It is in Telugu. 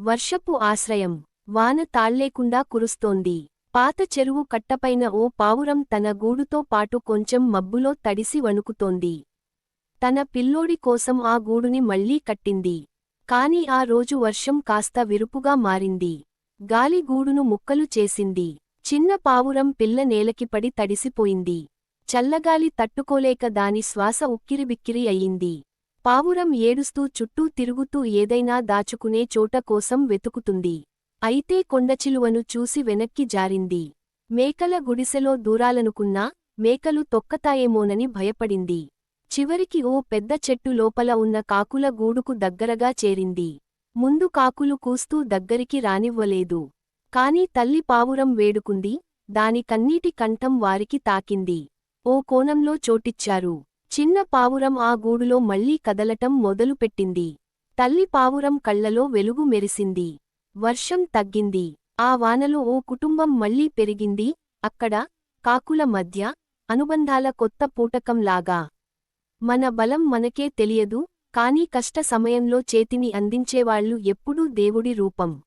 వర్షపు ఆశ్రయం. వాన తాళ్ళేకుండా కురుస్తోంది. పాత చెరువు కట్టపైన ఓ పావురం తన గూడుతో పాటు కొంచెం మబ్బులో తడిసి వణుకుతోంది. తన పిల్లోడి కోసం ఆ గూడుని మళ్ళీ కట్టింది. కాని ఆ రోజు వర్షం కాస్త విరుపుగా మారింది. గాలి గూడును ముక్కలు చేసింది. చిన్న పావురం పిల్ల నేలకి పడి తడిసిపోయింది. చల్లగాలి తట్టుకోలేక దాని శ్వాస ఉక్కిరిబిక్కిరి అయింది. పావురం ఏడుస్తూ చుట్టూ తిరుగుతూ ఏదైనా దాచుకునే చోట కోసం వెతుకుతుంది. అయితే కొండచిలువను చూసి వెనక్కి జారింది. మేకల గుడిసెలో దూరాలనుకున్నా మేకలు తొక్కతాయేమోనని భయపడింది. చివరికి ఓ పెద్ద చెట్టు లోపల ఉన్న కాకుల గూడుకు దగ్గరగా చేరింది. ముందు కాకులు కూస్తూ దగ్గరికి రానివ్వలేదు. కాని తల్లి పావురం వేడుకుంది. దాని కన్నీటి కంఠం వారికి తాకింది. ఓ కోణంలో చోటిచ్చారు. చిన్న పావురం ఆ గూడులో మళ్ళీ కదలటం మొదలుపెట్టింది. తల్లి పావురం కళ్ళలో వెలుగు మెరిసింది. వర్షం తగ్గింది. ఆ వానలో ఓ కుటుంబం మళ్ళీ పెరిగింది. అక్కడ కాకుల మధ్య అనుబంధాల కొత్త పూటకంలాగా. మన బలం మనకే తెలియదు కానీ కష్ట సమయంలో చేతిని అందించేవాళ్ళు ఎప్పుడూ దేవుడి రూపం.